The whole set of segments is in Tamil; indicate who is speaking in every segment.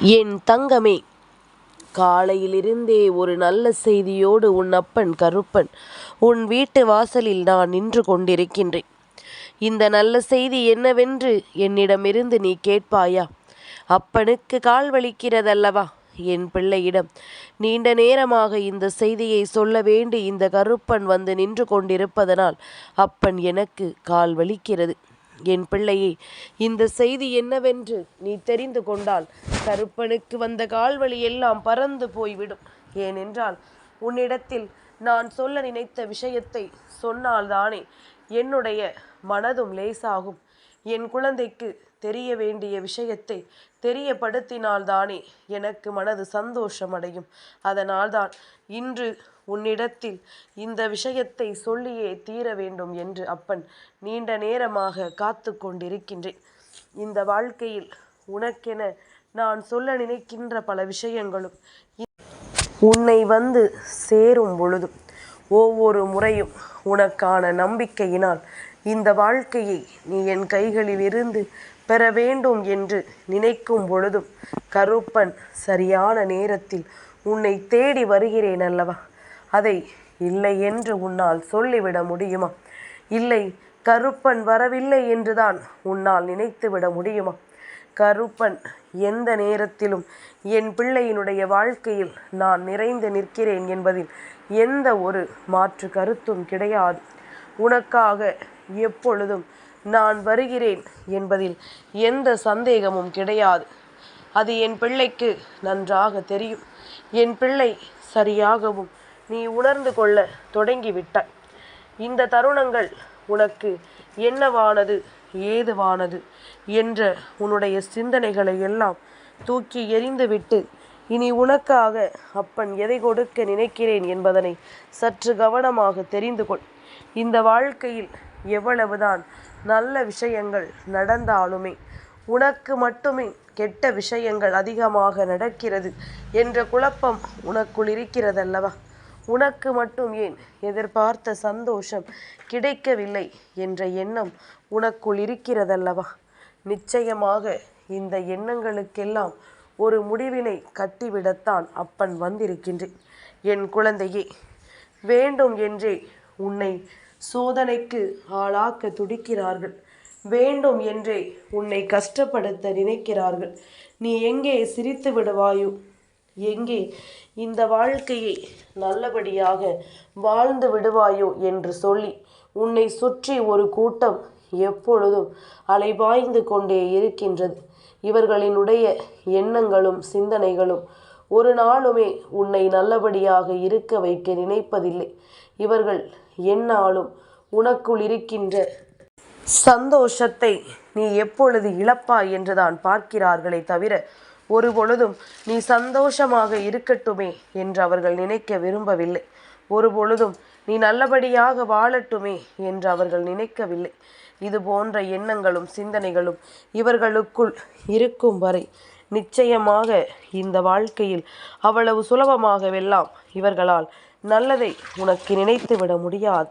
Speaker 1: என் தங்கமே காலையிலிருந்தே ஒரு நல்ல செய்தியோடு உன் அப்பன் கருப்பன் உன் வீட்டு வாசலில் நான் நின்று கொண்டிருக்கின்றேன். இந்த நல்ல செய்தி என்னவென்று என்னிடமிருந்து நீ கேட்பாயா? அப்பனுக்கு கால் வலிக்கிறதல்லவா? என் பிள்ளையிடம் நீண்ட நேரமாக இந்த செய்தியை சொல்ல வேண்டி இந்த கருப்பன் வந்து நின்று கொண்டிருப்பதனால் அப்பன் எனக்கு கால் வலிக்கிறது. என் பிள்ளையே இந்த செய்தி என்னவென்று நீ தெரிந்து கொண்டால் கருப்பனுக்கு வந்த கால்வழி எல்லாம் பறந்து போய்விடும். ஏனென்றால் உன்னிடத்தில் நான் சொல்ல நினைத்த விஷயத்தை சொன்னால்தானே என்னுடைய மனதும் லேசாகும். என் குழந்தைக்கு தெரிய வேண்டிய விஷயத்தை தெரியப்படுத்தினால்தானே எனக்கு மனது சந்தோஷமடையும். அதனால்தான் இன்று உன்னிடத்தில் இந்த விஷயத்தை சொல்லியே தீர வேண்டும் என்று அப்பன் நீண்ட நேரமாக காத்து கொண்டிருக்கின்றேன் இந்த வாழ்க்கையில் உனக்கென நான் சொல்ல நினைக்கின்ற பல விஷயங்களும் உன்னை வந்து சேரும் பொழுதும் ஒவ்வொரு முறையும் உனக்கான நம்பிக்கையினால் இந்த வாழ்க்கையை நீ என் கைகளில் இருந்து பெற வேண்டும் என்று நினைக்கும் பொழுதும் கருப்பன் சரியான நேரத்தில் உன்னை தேடி வருகிறேன் அல்லவா? அதை இல்லை என்று உன்னால் சொல்லிவிட முடியுமா? இல்லை கருப்பன் வரவில்லை என்றுதான் உன்னால் நினைத்துவிட முடியுமா? கருப்பன். எந்த நேரத்திலும் என் பிள்ளையினுடைய வாழ்க்கையில் நான் நிறைந்து நிற்கிறேன் என்பதில் எந்த ஒரு மாற்று கருத்தும் கிடையாது. உனக்காக எப்பொழுதும் நான் வருகிறேன் என்பதில் எந்த சந்தேகமும் கிடையாது. அது என் பிள்ளைக்கு நன்றாக தெரியும். என் பிள்ளை சரியாகவும் நீ உணர்ந்து கொள்ள தொடங்கிவிட்டாய். இந்த தருணங்கள் உனக்கு என்னவானது ஏதுவானது என்ற உன்னுடைய சிந்தனைகளை எல்லாம் தூக்கி எறிந்துவிட்டு இனி உனக்காக அப்பன் எதை கொடுக்க நினைக்கிறேன் என்பதனை சற்று கவனமாக தெரிந்து கொள். இந்த வாழ்க்கையில் எவ்வளவுதான் நல்ல விஷயங்கள் நடந்தாலுமே உனக்கு மட்டுமே கெட்ட விஷயங்கள் அதிகமாக நடக்கிறது என்ற குழப்பம் உனக்குள் இருக்கிறதல்லவா? உனக்கு மட்டும் ஏன் எதிர்பார்த்த சந்தோஷம் கிடைக்கவில்லை என்ற எண்ணம் உனக்குள் இருக்கிறதல்லவா? நிச்சயமாக இந்த எண்ணங்களுக்கெல்லாம் ஒரு முடிவினை கட்டிவிடத்தான் அப்பன் வந்திருக்கின்றேன். என் குழந்தையே வேண்டும் என்றே உன்னை சோதனைக்கு ஆளாக்க துடிக்கிறார்கள். வேண்டும் என்றே உன்னை கஷ்டப்படுத்த நினைக்கிறார்கள். நீ எங்கே சிரித்து விடுவாயோ? எங்கே இந்த வாழ்க்கையை நல்லபடியாக வாழ்ந்து விடுவாயோ என்று சொல்லி உன்னை சுற்றி ஒரு கூட்டம் எப்பொழுதும் அலைபாய்ந்து கொண்டே இருக்கின்றது. இவர்களினுடைய எண்ணங்களும் சிந்தனைகளும் ஒரு நாளுமே உன்னை நல்லபடியாக இருக்க வைக்க நினைப்பதில்லை. இவர்கள் என்னாலும் உனக்குள் இருக்கின்ற சந்தோஷத்தை நீ எப்பொழுது இழப்பாய் என்றுதான் பார்க்கிறார்களே தவிர ஒரு பொழுதும் நீ சந்தோஷமாக இருக்கட்டுமே என்று அவர்கள் நினைக்க விரும்பவில்லை. ஒரு பொழுதும் நீ நல்லபடியாக வாழட்டுமே என்று அவர்கள் நினைக்கவில்லை. இது போன்ற எண்ணங்களும் சிந்தனைகளும் இவர்களுக்குள் இருக்கும் வரை நிச்சயமாக இந்த வாழ்க்கையில் அவ்வளவு சுலபமாகவெல்லாம் இவர்களால் நல்லதை உனக்கு நினைத்து விட முடியாது.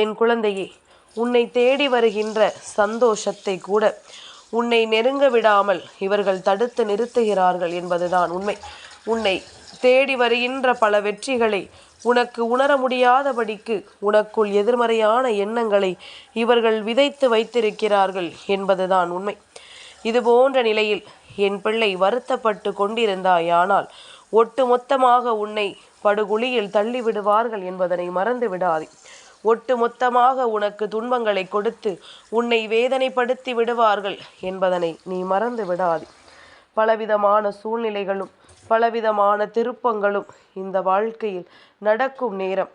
Speaker 1: என் குழந்தையே உன்னை தேடி வருகின்ற சந்தோஷத்தை கூட உன்னை நெருங்க விடாமல் இவர்கள் தடுத்து நிறுத்துகிறார்கள் என்பதுதான் உண்மை. உன்னை தேடி வருகின்ற பல வெற்றிகளை உனக்கு உணர முடியாதபடிக்கு உனக்குள் எதிர்மறையான எண்ணங்களை இவர்கள் விதைத்து வைத்திருக்கிறார்கள் என்பதுதான் உண்மை. இது போன்ற நிலையில் என் பிள்ளை வருத்தப்பட்டு கொண்டிருந்தாயானால் ஒட்டு மொத்தமாக உன்னை படுகுழியில் தள்ளிவிடுவார்கள் என்பதனை மறந்து விடாதே ஒட்டு மொத்தமாக உனக்கு துன்பங்களை கொடுத்து உன்னை வேதனைப்படுத்தி விடுவார்கள் என்பதனை நீ மறந்து விடாது. பலவிதமான சூழ்நிலைகளும் பலவிதமான திருப்பங்களும் இந்த வாழ்க்கையில் நடக்கும் நேரம்.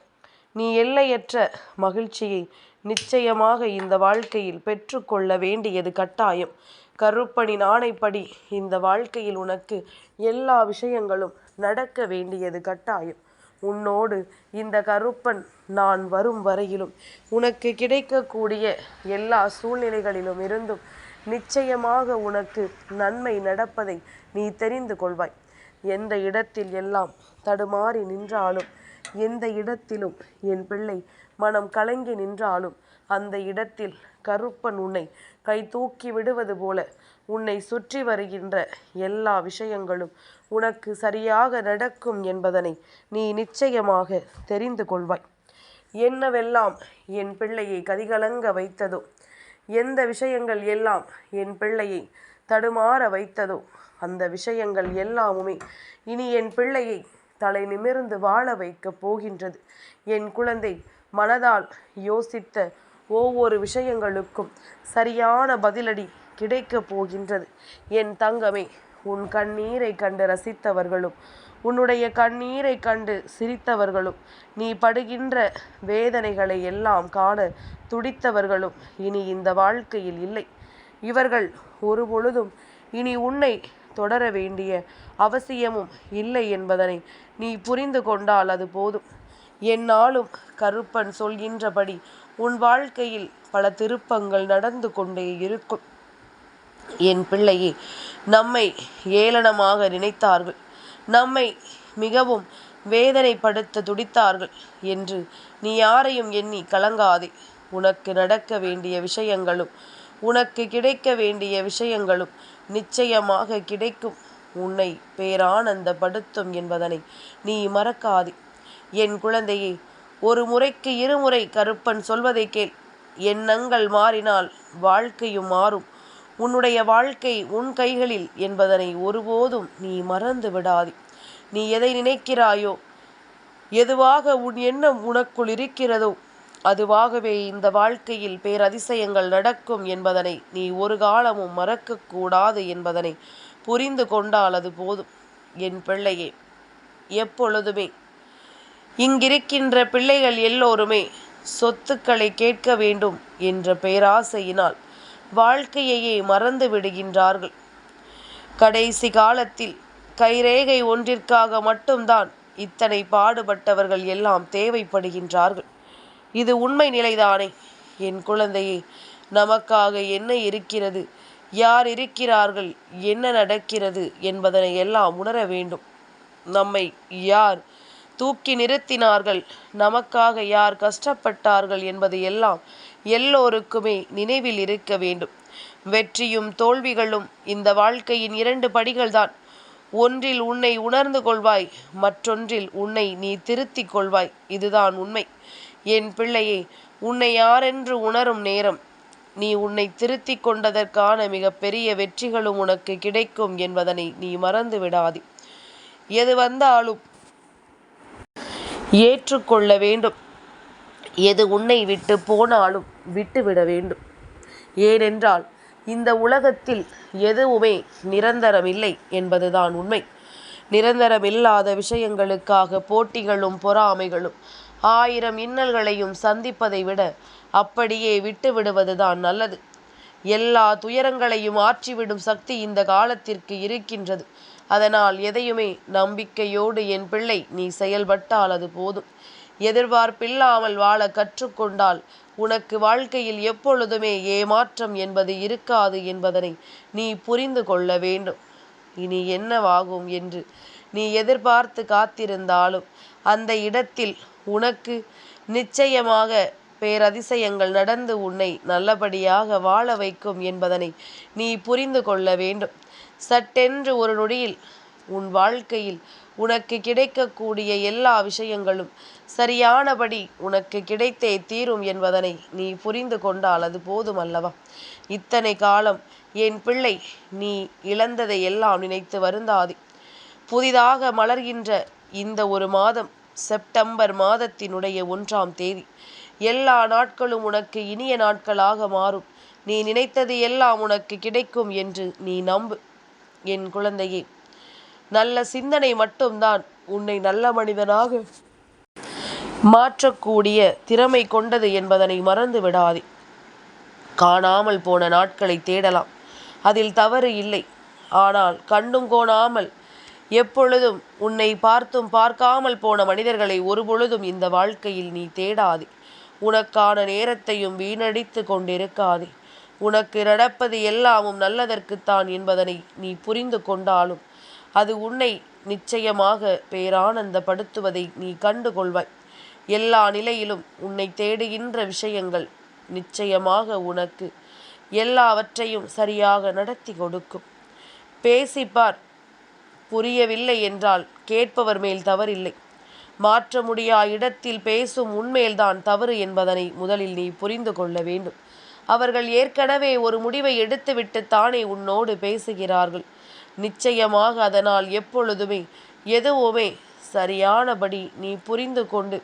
Speaker 1: நீ எல்லையற்ற மகிழ்ச்சியை நிச்சயமாக இந்த வாழ்க்கையில் பெற்றுக்கொள்ள வேண்டியது கட்டாயம். கருப்பணி ஆணைப்படி இந்த வாழ்க்கையில் உனக்கு எல்லா விஷயங்களும் நடக்க வேண்டியது கட்டாயம். உன்னோடு இந்த கருப்பன் நான் வரும் வரையிலும். உனக்கு கிடைக்கக்கூடிய எல்லா சூழ்நிலைகளிலும் இருந்தும் நிச்சயமாக உனக்கு நன்மை நடப்பதை நீ தெரிந்து கொள்வாய். எந்த இடத்தில் எல்லாம் தடுமாறி நின்றாலும் எந்த இடத்திலும் என் பிள்ளை மனம் கலங்கி நின்றாலும் அந்த இடத்தில் கருப்பன் உன்னை கை தூக்கி விடுவது போல உன்னை சுற்றி வருகின்ற எல்லா விஷயங்களும் உனக்கு சரியாக நடக்கும் என்பதனை நீ நிச்சயமாக தெரிந்து கொள்வாய். என்னவெல்லாம் என் பிள்ளையை கதிகலங்க வைத்ததோ எந்த விஷயங்கள் எல்லாம் என் பிள்ளையை தடுமாற வைத்ததோ அந்த விஷயங்கள் எல்லாமுமே இனி என் பிள்ளையை தலை நிமிர்ந்து வாழ வைக்கப் போகின்றது. என் குழந்தை மனதால் யோசித்த ஒவ்வொரு விஷயங்களுக்கும் சரியான பதிலடி கிடைக்கப் போகின்றது. என் தங்கமே உன் கண்ணீரை கண்டு ரசித்தவர்களும் உன்னுடைய கண்ணீரை கண்டு சிரித்தவர்களும் நீ படுகின்ற வேதனைகளை எல்லாம் காண துடித்தவர்களும் இனி இந்த வாழ்க்கையில் இல்லை. இவர்கள் ஒருபொழுதும் இனி உன்னை தொடர வேண்டிய அவசியமும் இல்லை என்பதனை நீ புரிந்து கொண்டால் அது போதும். என்னாலும் கருப்பன் சொல்கின்றபடி உன் வாழ்க்கையில் பல திருப்பங்கள் நடந்து கொண்டே இருக்கும். என் பிள்ளையே நம்மை ஏளனமாக நினைத்தார்கள். நம்மை மிகவும் வேதனைப்படுத்த துடித்தார்கள் என்று நீ யாரையும் எண்ணி கலங்காதே. உனக்கு நடக்க வேண்டிய விஷயங்களும் உனக்கு கிடைக்க வேண்டிய விஷயங்களும் நிச்சயமாக கிடைக்கும். உன்னை பேரானந்தப்படுத்தும் என்பதனை நீ மறக்காதே. என் குழந்தையே ஒரு முறைக்கு இருமுறை கருப்பன் சொல்வதை கேள். எண்ணங்கள் மாறினால் வாழ்க்கையும் மாறும். உன்னுடைய வாழ்க்கை உன் கைகளில் என்பதனை ஒருபோதும் நீ மறந்து விடாதே. நீ எதை நினைக்கிறாயோ எதுவாக உன் எண்ணம் உனக்குள் இருக்கிறதோ அதுவாகவே இந்த வாழ்க்கையில் பேரதிசயங்கள் நடக்கும் என்பதனை நீ ஒரு காலமும் மறக்கக்கூடாது என்பதனை புரிந்து கொண்டால் அது போதும். என் பிள்ளையே எப்பொழுதுமே இங்கிருக்கின்ற பிள்ளைகள் எல்லோருமே சொத்துக்களை கேட்க வேண்டும் என்ற பேராசையினால் வாழ்க்கையையே மறந்து விடுகின்றார்கள். கடைசி காலத்தில் கைரேகை ஒன்றிற்காக மட்டும்தான் இத்தனை பாடுபட்டவர்கள் எல்லாம் தேவைப்படுகின்றார்கள். இது உண்மை நிலைதானே? என் குழந்தையே நமக்காக என்ன இருக்கிறது? யார் இருக்கிறார்கள்? என்ன நடக்கிறது? என்பதனை எல்லாம் உணர வேண்டும். நம்மை யார் தூக்கி நிறுத்தினார்கள்? நமக்காக யார் கஷ்டப்பட்டார்கள்? என்பது எல்லாம் எல்லோருக்குமே நினைவில் இருக்க வேண்டும். வெற்றியும் தோல்விகளும் இந்த வாழ்க்கையின் இரண்டு படிகள்தான். ஒன்றில் உன்னை உணர்ந்து கொள்வாய் மற்றொன்றில் உன்னை நீ திருத்திக் கொள்வாய். இதுதான் உண்மை. என் பிள்ளையே உன்னை யாரென்று உணரும் நேரம். நீ உன்னை திருத்திக் கொண்டதற்கான மிக பெரிய வெற்றிகளும் உனக்கு கிடைக்கும் என்பதனை நீ மறந்து விடாதே. எது வந்தாலும் ஏற்றுக்கொள்ள வேண்டும். எது உன்னை விட்டு போனாலும் விட்டுவிட வேண்டும். ஏனென்றால் இந்த உலகத்தில் எதுவுமே நிரந்தரமில்லை என்பதுதான் உண்மை. நிரந்தரமில்லாத விஷயங்களுக்காக போட்டிகளும் பொறாமைகளும் ஆயிரம் இன்னல்களையும் சந்திப்பதை விட அப்படியே விட்டு விடுவதுதான் நல்லது. எல்லா துயரங்களையும் ஆற்றிவிடும் சக்தி இந்த காலத்திற்கு இருக்கின்றது. அதனால் எதையுமே நம்பிக்கையோடு என் பிள்ளை நீ செயல்பட்டால் அது போதும். எதிர்பார்ப்பில்லாமல் வாழ கற்றுக்கொண்டால் உனக்கு வாழ்க்கையில் எப்பொழுதுமே ஏமாற்றம் என்பது இருக்காது என்பதனை நீ புரிந்து கொள்ள வேண்டும். இனி என்னவாகும் என்று நீ எதிர்பார்த்து காத்திருந்தாலும் அந்த இடத்தில் உனக்கு நிச்சயமாக பேரதிசயங்கள் நடந்து உன்னை நல்லபடியாக வாழ வைக்கும் என்பதனை நீ புரிந்து கொள்ள வேண்டும். சட்டென்று ஒரு நொடியில் உன் வாழ்க்கையில் உனக்கு கிடைக்கக்கூடிய எல்லா விஷயங்களும் சரியானபடி உனக்கு கிடைத்தே தீரும் என்பதனை நீ புரிந்து கொண்டால் அது போதும் அல்லவா இத்தனை காலம் என் பிள்ளை நீ இழந்ததை எல்லாம் நினைத்து வருந்தாதே. புதிதாக மலர்கின்ற இந்த ஒரு மாதம் செப்டம்பர் மாதத்தினுடைய ஒன்றாம் தேதி. எல்லா நாட்களும் உனக்கு இனிய நாட்களாக மாறும். நீ நினைத்தது எல்லாம் உனக்கு கிடைக்கும் என்று நீ நம்பு. என் குழந்தையே நல்ல சிந்தனை மட்டும்தான் உன்னை நல்ல மனிதனாக மாற்றக்கூடிய திறமை கொண்டது என்பதனை மறந்து விடாதே. காணாமல் போன நாட்களை தேடலாம். அதில் தவறு இல்லை. ஆனால் கண்டும் கோணாமல் எப்பொழுதும் உன்னை பார்த்தும் பார்க்காமல் போன மனிதர்களை ஒருபொழுதும் இந்த வாழ்க்கையில் நீ தேடாதே. உனக்கான நேரத்தையும் வீணடித்து கொண்டிருக்காதே. உனக்கு நடப்பது எல்லாமும் நல்லதற்குத்தான் என்பதனை நீ புரிந்து கொண்டாலும் அது உன்னை நிச்சயமாக பேரானந்தப்படுத்துவதை நீ கண்டு கொள்வாய் எல்லா நிலையிலும் உன்னை தேடுகின்ற விஷயங்கள் நிச்சயமாக உனக்கு எல்லாவற்றையும் சரியாக நடத்தி கொடுக்கும். பேசிப்பார் புரியவில்லை என்றால் கேட்பவர் மேல் தவறில்லை. மாற்ற முடியா இடத்தில் பேசும் உண்மையில்தான் தவறு என்பதனை முதலில் நீ புரிந்து கொள்ள வேண்டும். அவர்கள் ஏற்கனவே ஒரு முடிவை எடுத்துவிட்டு தானே உன்னோடு பேசுகிறார்கள். நிச்சயமாக அதனால் எப்பொழுதுமே எதுவுமே சரியானபடி நீ புரிந்து கொண்டு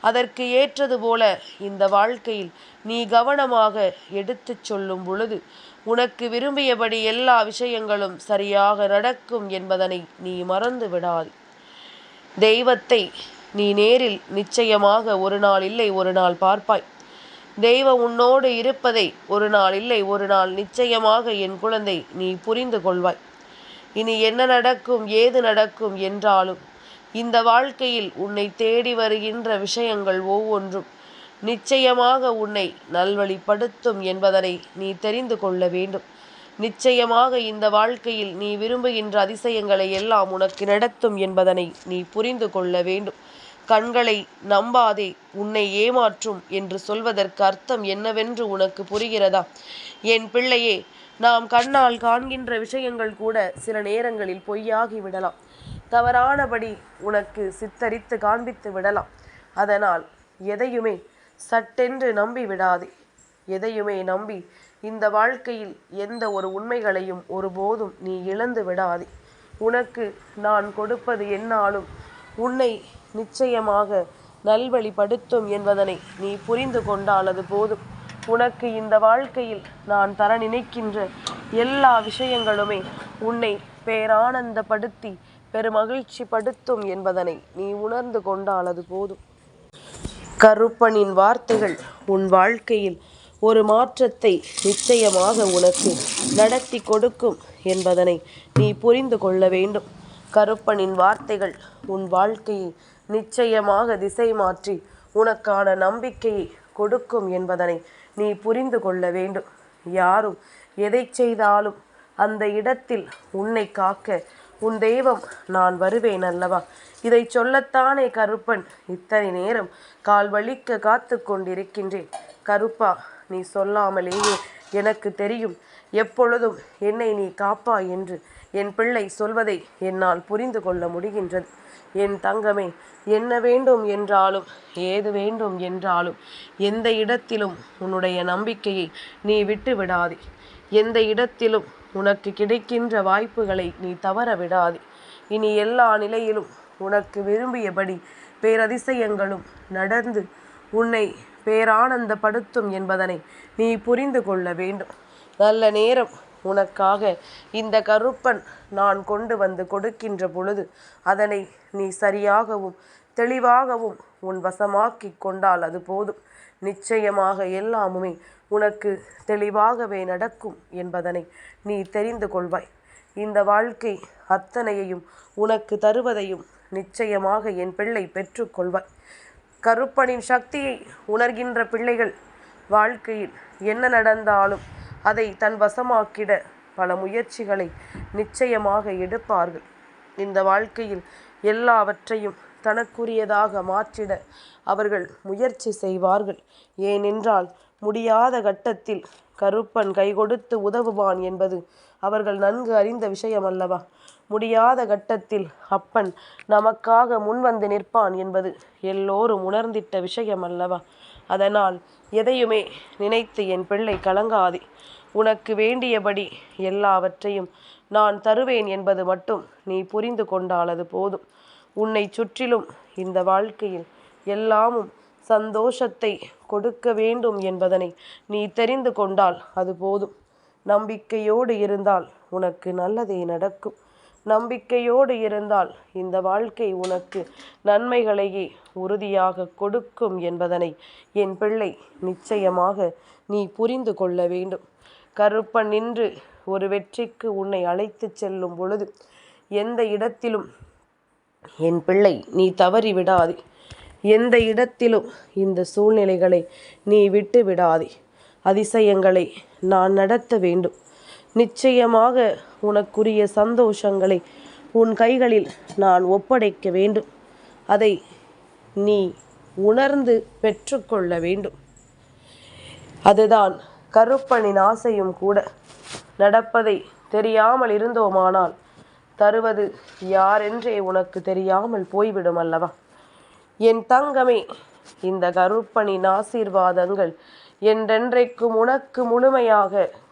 Speaker 1: அதற்கு ஏற்றது போல இந்த வாழ்க்கையில் நீ கவனமாக எடுத்துச் சொல்லும் பொழுது உனக்கு விரும்பியபடி எல்லா விஷயங்களும் சரியாக நடக்கும் என்பதனை நீ மறந்து விடாது. தெய்வத்தை நீ நேரில் நிச்சயமாக ஒரு நாள் இல்லை ஒரு நாள் பார்ப்பாய். தெய்வம் உன்னோடு இருப்பதை ஒரு நாள் இல்லை ஒரு நாள் நிச்சயமாக என் குழந்தை நீ புரிந்து கொள்வாய். இனி என்ன நடக்கும் ஏது நடக்கும் என்றாலும் இந்த வாழ்க்கையில் உன்னை தேடி வருகின்ற விஷயங்கள் ஒவ்வொன்றும் நிச்சயமாக உன்னை நல்வழிப்படுத்தும் என்பதனை நீ தெரிந்து கொள்ள வேண்டும். நிச்சயமாக இந்த வாழ்க்கையில் நீ விரும்புகின்ற அதிசயங்களை எல்லாம் உனக்கு நடத்தும் என்பதனை நீ புரிந்து கொள்ள வேண்டும். கண்களை நம்பாதே உன்னை ஏமாற்றும் என்று சொல்வதற்கு அர்த்தம் என்னவென்று உனக்கு புரிகிறதா? என் பிள்ளையே நாம் கண்ணால் காண்கின்ற விஷயங்கள் கூட சில நேரங்களில் பொய்யாகி விடலாம். தவறானபடி உனக்கு சித்தரித்து காண்பித்து விடலாம். அதனால் எதையுமே சட்டென்று நம்பி விடாதே. எதையுமே நம்பி இந்த வாழ்க்கையில் எந்த ஒரு உண்மைகளையும் ஒருபோதும் நீ இழந்து விடாதே. உனக்கு நான் கொடுப்பது என்னாலும் உன்னை நிச்சயமாக நல்வழிப்படுத்தும் என்பதனை நீ புரிந்து கொண்டால் அது போதும். உனக்கு இந்த வாழ்க்கையில் நான் தர நினைக்கின்ற எல்லா விஷயங்களுமே உன்னை பேரானந்தப்படுத்தி பெருமகிழ்ச்சி படுத்தும் என்பதனை நீ உணர்ந்து கொண்டால் அது போதும். கருப்பனின் வார்த்தைகள் உன் வாழ்க்கையில் ஒரு மாற்றத்தை நிச்சயமாக உனக்கு நடத்தி கொடுக்கும் என்பதனை நீ புரிந்து கொள்ள வேண்டும். கருப்பனின் வார்த்தைகள் உன் வாழ்க்கையை நிச்சயமாக திசை மாற்றி உனக்கான நம்பிக்கையை கொடுக்கும் என்பதனை நீ புரிந்து கொள்ள வேண்டும். யாரும் எதை செய்தாலும் அந்த இடத்தில் உன்னை காக்க உன் தெய்வம் நான் வருவேன் அல்லவா? இதை சொல்லத்தானே கருப்பன் இத்தனை நேரம் கால் வலிக்க காத்து கொண்டிருக்கின்றேன். கருப்பா நீ சொல்லாமலேயே எனக்கு தெரியும். எப்பொழுதும் என்னை நீ காப்பா என்று என் பிள்ளை சொல்வதை என்னால் புரிந்து கொள்ள முடிகின்றது. என் தங்கமே என்ன வேண்டும் என்றாலும் ஏது வேண்டும் என்றாலும் எந்த இடத்திலும் உன்னுடைய நம்பிக்கையை நீ விட்டு விடாதே எந்த இடத்திலும் உனக்கு கிடைக்கின்ற வாய்ப்புகளை நீ தவற விடாதே இனி எல்லா நிலையிலும் உனக்கு விரும்பியபடி பேரதிசயங்களும் நடந்து உன்னை பேரானந்தப்படுத்தும் என்பதனை நீ புரிந்து கொள்ள வேண்டும். நல்ல நேரம் உனக்காக இந்த கருப்பன் நான் கொண்டு வந்து கொடுக்கின்ற பொழுது அதனை நீ சரியாகவும் தெளிவாகவும் உன் வசமாக்கி கொண்டால் அது போதும். நிச்சயமாக எல்லாமுமே உனக்கு தெளிவாகவே நடக்கும் என்பதனை நீ தெரிந்து கொள்வாய். இந்த வாழ்க்கை அத்தனையையும் உனக்கு தருவதையும் நிச்சயமாக என் பிள்ளை பெற்றுக்கொள்வாய் கருப்பனின் சக்தியை உணர்கின்ற பிள்ளைகள் வாழ்க்கையில் என்ன நடந்தாலும் அதை தன் வசமாக்கிட பல முயற்சிகளை நிச்சயமாக எடுப்பார்கள். இந்த வாழ்க்கையில் எல்லாவற்றையும் தனக்குரியதாக மாற்றிட அவர்கள் முயற்சி செய்வார்கள். ஏனென்றால் முடியாத கட்டத்தில் கருப்பன் கை கொடுத்து உதவுவான் என்பது அவர்கள் நன்கு அறிந்த விஷயம் அல்லவா முடியாத கட்டத்தில் அப்பன் நமக்காக முன்வந்து நிற்பான் என்பது எல்லோரும் உணர்ந்திட்ட விஷயம் அல்லவா அதனால் எதையுமே நினைத்து என் பிள்ளை கலங்காதே. உனக்கு வேண்டியபடி எல்லாவற்றையும் நான் தருவேன் என்பது மட்டும் நீ புரிந்து கொண்டால் அது போதும். உன்னை சுற்றிலும் இந்த வாழ்க்கையில் எல்லாமும் சந்தோஷத்தை கொடுக்க வேண்டும் என்பதனை நீ தெரிந்து கொண்டால் அது போதும். நம்பிக்கையோடு இருந்தால் உனக்கு நல்லதே நடக்கும். நம்பிக்கையோடு இருந்தால் இந்த வாழ்க்கை உனக்கு நன்மைகளையே உறுதியாக கொடுக்கும் என்பதனை என் பிள்ளை நிச்சயமாக நீ புரிந்து கொள்ள வேண்டும். கருப்பன் நின்று ஒரு வெற்றிக்கு உன்னை அழைத்து செல்லும் பொழுது எந்த இடத்திலும் என் பிள்ளை நீ தவறி விடாதே. எந்த இடத்திலும் இந்த சூழ்நிலைகளை நீ விட்டு விடாதே. அதிசயங்களை நான் நடத்த வேண்டும். நிச்சயமாக உனக்குரிய சந்தோஷங்களை உன் கைகளில் நான் ஒப்படைக்க வேண்டும். அதை நீ உணர்ந்து பெற்றுக்கொள்ள வேண்டும். அதுதான் கருப்பனின் ஆசையும் கூட. நடப்பதை தெரியாமல் இருந்தோமானால் தருவது யாரென்றே உனக்கு தெரியாமல் போய்விடும் அல்லவா? என் தங்கமே இந்த கருப்பனின் ஆசீர்வாதங்கள் என்றென்றைக்கும் உனக்கு முழுமையாக